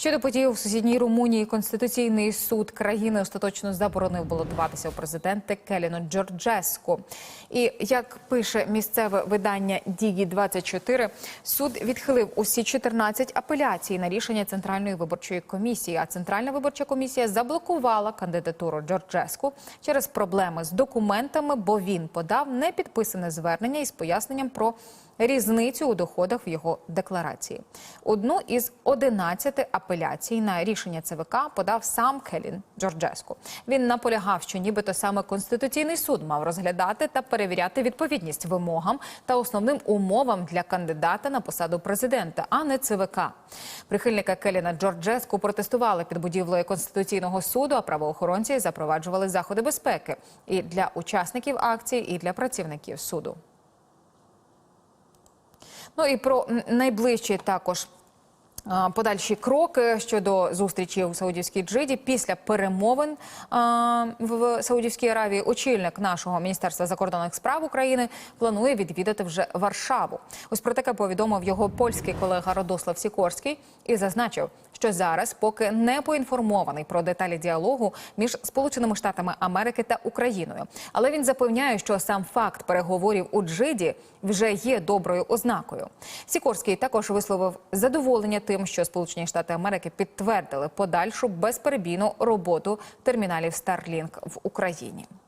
Щодо подій у сусідній Румунії, конституційний суд країни остаточно заборонив балотуватися у президенти Келіно Джорджеску. І як пише місцеве видання Дігі 24 суд відхилив усі 14 апеляцій на рішення центральної виборчої комісії. А центральна виборча комісія заблокувала кандидатуру Джорджеску через проблеми з документами, бо він подав непідписане звернення із поясненням про різницю у доходах в його декларації. Одну із 11 апеляцій на рішення ЦВК подав сам Келін Джорджеску. Він наполягав, що нібито саме конституційний суд мав розглядати та перевіряти відповідність вимогам та основним умовам для кандидата на посаду президента, а не ЦВК. Прихильники Келіна Джорджеску протестували під будівлею конституційного суду, а правоохоронці запроваджували заходи безпеки і для учасників акції, і для працівників суду. Ну і про найближчі також. Подальші кроки щодо зустрічі у Саудівській Джиді після перемовин в Саудівській Аравії. Очільник нашого міністерства закордонних справ України планує відвідати вже Варшаву. Ось про таке повідомив його польський колега Родослав Сікорський і зазначив, що зараз поки не поінформований про деталі діалогу між Сполученими Штатами Америки та Україною. Але він запевняє, що сам факт переговорів у Джиді вже є доброю ознакою. Сікорський також висловив задоволення тим, що Сполучені Штати Америки підтвердили подальшу безперебійну роботу терміналів Starlink в Україні.